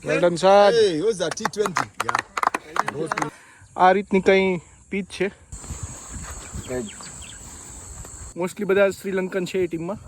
Okay. Well done, sir. Hey, who's that? T20. Yeah. આ રીતની કંઈ પીચ છે મોસ્ટલી બધા શ્રીલંકન છે એ ટીમમાં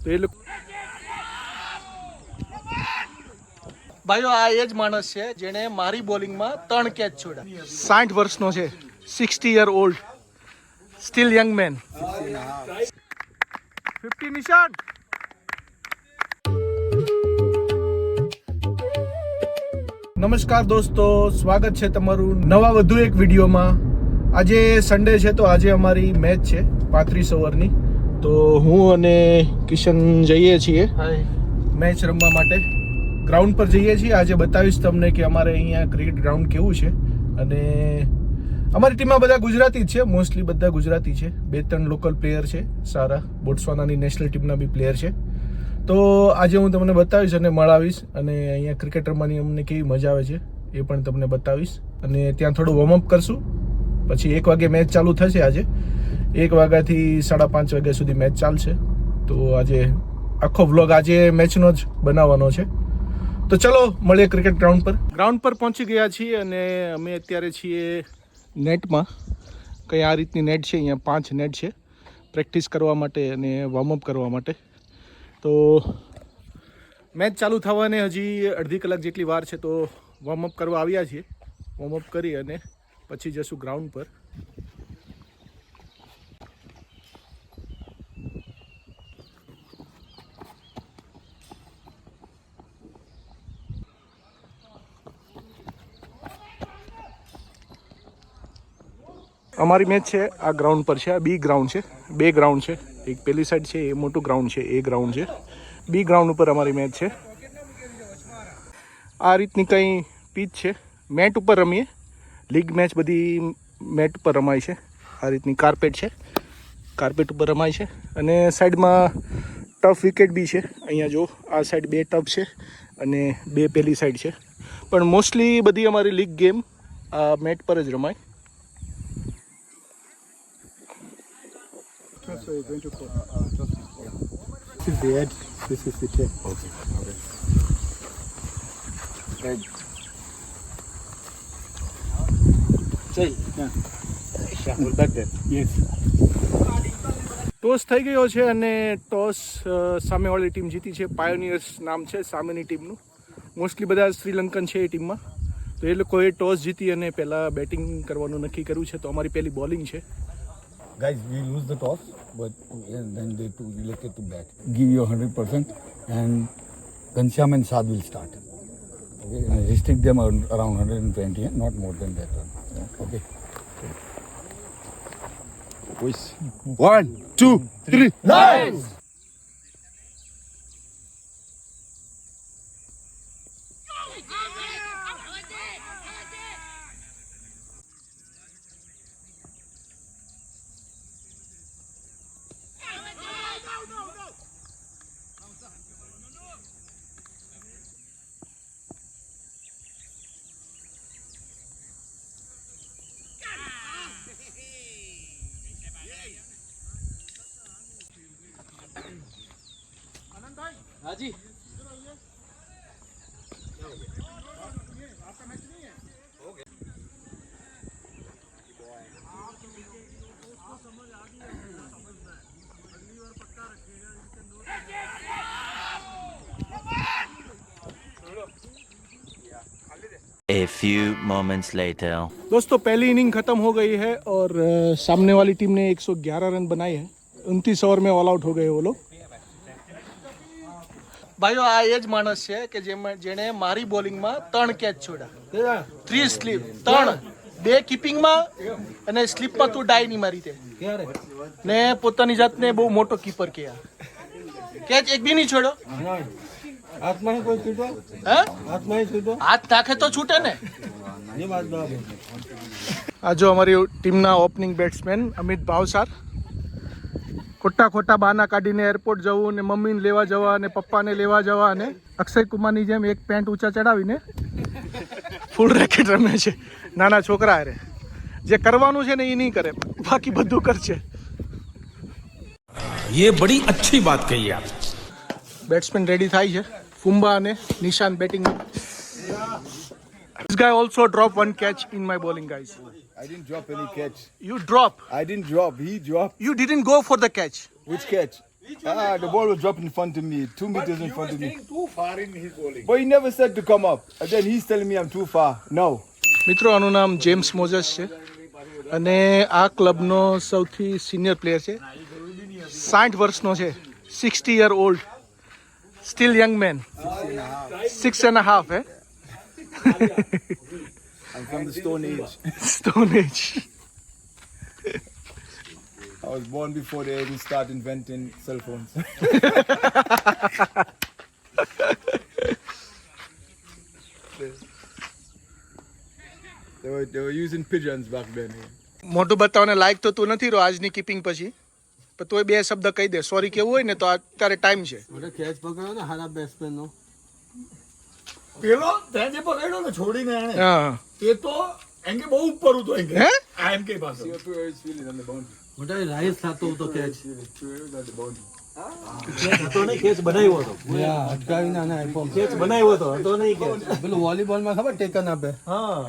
તો એ લોકો ભાઈઓ આ એ જ માણસ છે જેણે મારી બોલિંગમાં ત્રણ કેચ છોડ્યા સાઠ વર્ષનો છે sixty year old still young man fifty Nishan નમસ્કાર દોસ્તો સ્વાગત છે તમારું નવા વધુ એક વિડીયોમાં. આજે સન્ડે છે તો આજે અમારી મેચ છે પાંત્રીસ ઓવરની. તો હું અને કિશન જઈએ છીએ મેચ રમવા માટે. ગ્રાઉન્ડ પર જઈએ છીએ. આજે બતાવીશ તમને કે અમારે અહીંયા ક્રિકેટ ગ્રાઉન્ડ કેવું છે. અને અમારી ટીમમાં બધા ગુજરાતી જ છે. મોસ્ટલી બધા ગુજરાતી છે. બે ત્રણ લોકલ પ્લેયર છે. સારા. બોટ્સવાનાની નેશનલ ટીમના બી પ્લેયર છે. તો આજે હું તમને બતાવીશ અને મળાવીશ અને અહીંયા ક્રિકેટ રમવાની અમને કેવી મજા આવે છે એ પણ તમને બતાવીશ. અને ત્યાં થોડું વોર્મઅપ કરશું. પછી એક વાગે મેચ ચાલુ થશે આજે. એક વાગ્યાથી સાડા પાંચ વાગ્યા સુધી મેચ ચાલશે. તો આજે આખો વ્લોગ આજે મેચનો જ બનાવવાનો છે. તો ચલો, મળીએ ક્રિકેટ ગ્રાઉન્ડ પર. ગ્રાઉન્ડ પર પહોંચી ગયા છીએ અને અમે અત્યારે છીએ નેટમાં. કંઈ આ રીતની નેટ છે, અહીંયા પાંચ નેટ છે. પ્રેક્ટિસ કરવા માટે અને વોર્મઅપ કરવા માટે. તો મેચ ચાલુ થવાને હજી અડધી કલાક જેટલી વાર છે તો વોર્મઅપ કરવા આવ્યા છીએ. વોર્મઅપ કરી અને પછી જશું ગ્રાઉન્ડ પર. અમારી મેચ છે, આ ગ્રાઉન્ડ પર છે, આ બી ગ્રાઉન્ડ છે, બે ગ્રાઉન્ડ છે. એક પેલી સાઈડ છે, એ મોટું ગ્રાઉન્ડ છે, એ ગ્રાઉન્ડ છે. બી ગ્રાઉન્ડ ઉપર અમારી મેચ છે. આ રીતની કંઈ પીચ છે. મેટ ઉપર રમીએ. લીગ મેચ બધી મેટ ઉપર રમાય છે. આ રીતની કાર્પેટ છે. કાર્પેટ ઉપર રમાય છે. અને સાઈડમાં ટફ વિકેટ બી છે. અહીંયા જો, આ સાઈડ બે ટફ છે અને બે પેલી સાઈડ છે. પણ મોસ્ટલી બધી અમારી લીગ ગેમ આ મેટ પર જ રમાય. This is the head, This is the tail. Okay. Okay. Yeah. Back there. Yes. Toss થઈ ગયો છે અને ટોસ સામેવાળી ટીમ જીતી છે પાયોનિયર્સ નામ છે સામેની ટીમનું મોસ્ટલી બધા શ્રીલંકન છે એ ટીમમાં તો એ લોકોએ ટોસ જીતી અને પહેલાં બેટિંગ કરવાનું નક્કી કર્યું છે તો અમારી પહેલી બોલિંગ છે Guys, we lose the toss, but then they to elected to bat. Give you 100% and Ghanshyam and Saad will start. Okay, and restrict them around around 120, eh, not more than that. Okay. One, two, three. A few moments later. दोस्तों पहली inning खत्म हो गई है और सामने वाली team ने 111 रन बनाए हैं। उनतीस ओवर में ऑल आउट हो गए वो लोग। ભાઈઓ આ એ જ માણસ છે કે જેણે મારી બોલિંગમાં ત્રણ કેચ છોડ્યા. થ્રી સ્લીપ ત્રણ. બે કીપિંગમાં અને સ્લીપમાં તું ડાય નહીં મારી તે ને પોતાની જાતને બહુ મોટો કીપર કે કેચ એક બી નહીં છોડ્યો? હાથમાં કોઈ છૂટો? હે? હાથમાં છૂટો? હાથ નાખે તો છૂટે ને. આ જો અમારી ટીમના ઓપનિંગ બેટ્સમેન અમિત ભાવસાર. ખોટા ખોટા બાના કાઢીને એરપોર્ટ જવું ને મમ્મીને લેવા જવા અને પપ્પાને લેવા જવા અને અક્ષય કુમારની જેમ એક પેન્ટ ઊંચા ચડાવીને ફૂલ રેકેટ રમે છે. નાના છોકરા અરે જે કરવાનું છે ને એ નહીં કરે. બાકી બધું કરશે. યે બડી અચ્છી વાત કહી આપ બેટ્સમેન રેડી થાય છે. ફુંબા અને Nishan batting This guy also dropped one catch in my bowling, guys. I didn't drop any catch. You drop. I didn't drop. He dropped. You didn't go for the catch. Which catch? Ah, the ball was dropped in front of me, two meters in front of me. too far in his bowling. But he never said to come up. And then he's telling me I'm too far. No. મિત્રો આનું નામ James મોઝસ છે અને આ ક્લબનો સૌથી senior player છે સાઠ વર્ષનો છે sixty year old still young man six and half હે I'm from the Stone Age. Stone Age. I was born before they even start inventing cell phones. they were they were using pigeons back then. મોટું બતાવવાને લાયક તો તું નથી રહ્યો આજની keeping પછી પણ તોય બે શબ્દ કહી દે સોરી કેવું હોય ને તો અત્યારે ટાઈમ છે મને કેચ પકડ્યો ને હારા બેટ્સમેન નો પેલો ત્યાં જે પકડ્યો ને છોડીને એને હા એ તો એમ કે બહુ ઉપર હતો એમ કે હે? આ એમ કે પાસે મોટા રાઈસ થતો હતો કે અટકાવીને આને આપ્યો. કેચ બનાવ્યો હતો હતો નહીં પેલું વોલીબોલમાં ખબર ટેકન આપે? હા.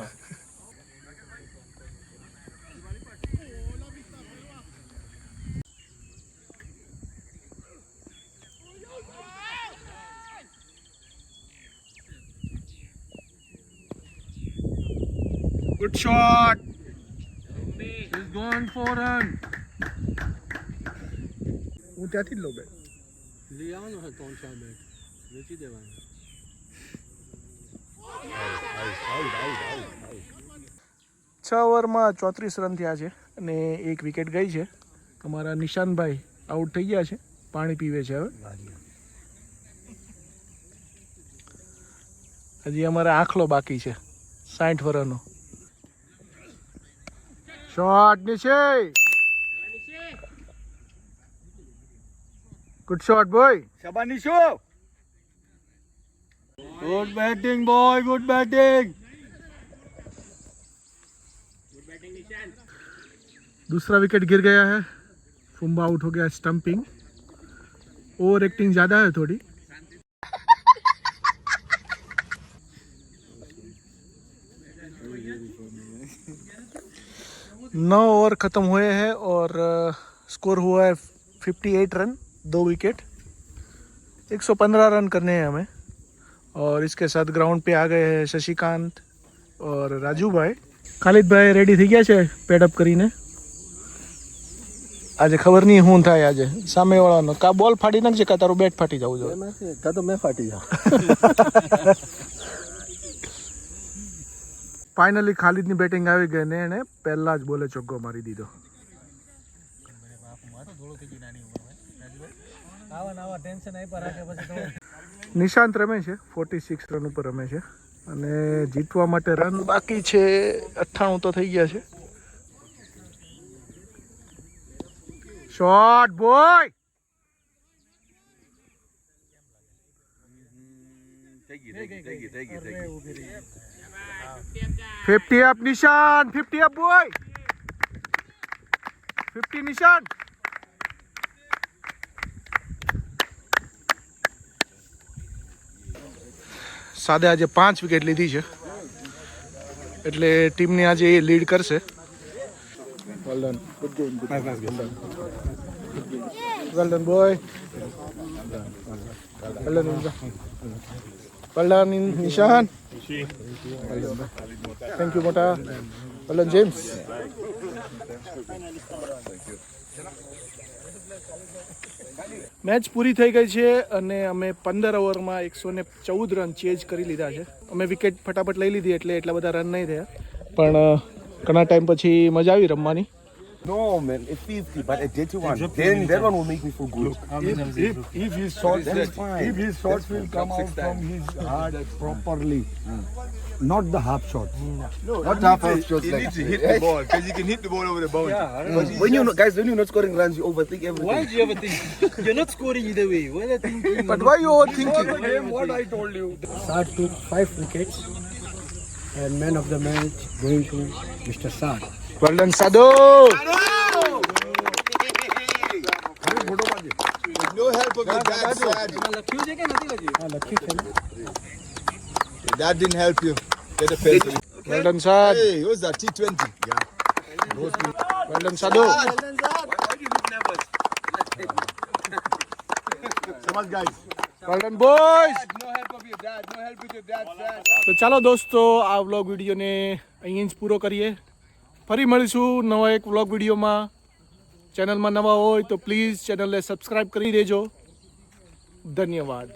Good shot. He's going for run હું ત્યાંથી જ લઉં બેટ. લઈ આવવાનું છે ત્રણ ચાર બેટ. વેચી દેવાનું. છ ઓવરમાં ચોત્રીસ રન થયા છે અને એક વિકેટ ગઈ છે. અમારા નિશાનભાઈ આઉટ થઈ ગયા છે. પાણી પીવે છે હવે. હજી અમારે આખલો બાકી છે. સાઠ વરનો शॉट निशे गुड शॉट बॉय शबा निशो good batting boy good batting दूसरा विकेट गिर गया है। फुम्बा आउट हो गया स्टंपिंग ओवर एक्टिंग ज़्यादा है थोड़ी। नौ ओवर ख़त्म हुए हैं और स्कोर हुआ है 58 रन दो विकेट 115 रन करने हैं हमें और इसके साथ ग्राउंड पे आ गए हैं शशिकांत और રાજુભાઈ ખાલિદભાઈ રેડી થઈ ગયા છે પેડઅપ કરીને આજે ખબર નહીં શું થાય આજે સામેવાળાનો કા બોલ ફાડી નાખજે કા તારું બેટ ફાટી જવું જોઈએ એમાંથી કા તો મેં ફાટી જાઉં ફાઇનલી ખાલિદની બેટિંગ આવી ગઈ ને એને પહેલાં જ બોલે ચોગ્ગો મારી દીધો. નિશાંત રમે છે ફોર્ટી સિક્સ રન ઉપર રમે છે અને જીતવા માટે રન બાકી છે અઠ્ઠાણું તો થઈ ગયા છે. Shot boy fifty up Nishan fifty up boy fifty Nishan સાદે આજે પાંચ વિકેટ લીધી છે. એટલે ટીમની આજે એ લીડ કરશે. Well done well done boy well done well Nishan thank you મોટા પલ્લન જેમ્સ મેચ પૂરી થઈ ગઈ છે અને અમે પંદર ઓવરમાં એકસો ને ચૌદ રન ચેજ કરી લીધા છે. અમે વિકેટ ફટાફટ લઈ લીધી એટલે એટલા બધા રન નહીં થયા. પણ ઘણા ટાઈમ પછી મજા આવી રમવાની. No, man, it's 50, but a dirty one. Then that one will make me feel good. If, his shot, if his shot will come out from his heart properly, hmm. not the half shot. Not half half shots. You need to hit the ball because you can hit the ball over the boundary. Yeah, When you guys, when you're not scoring runs, you overthink everything. Why do you overthink? you're not scoring either way? Why are you thinking? But why you overthinking? what I told you. Saad took five wickets and man of the match going to Mr. Saad. Well done સાદો No help of your dad, Sad. લખ્યું છે કે નથી લખ્યું આ લખ્યું છે ને That didn't help you. Get a pen. Well done Saad Hey, who's that? T20. Yeah. Well done સાદો So much, guys. Well done boys No help of your dad. No help with your dad, dad. તો ચાલો દોસ્તો આ vlog વિડીયોને અહીં જ પૂરો કરીએ ફરી મળીશું નવા એક વ્લોગ વિડીયોમાં. ચેનલમાં નવા હોય તો પ્લીઝ ચેનલને સબસ્ક્રાઈબ કરી દેજો. ધન્યવાદ.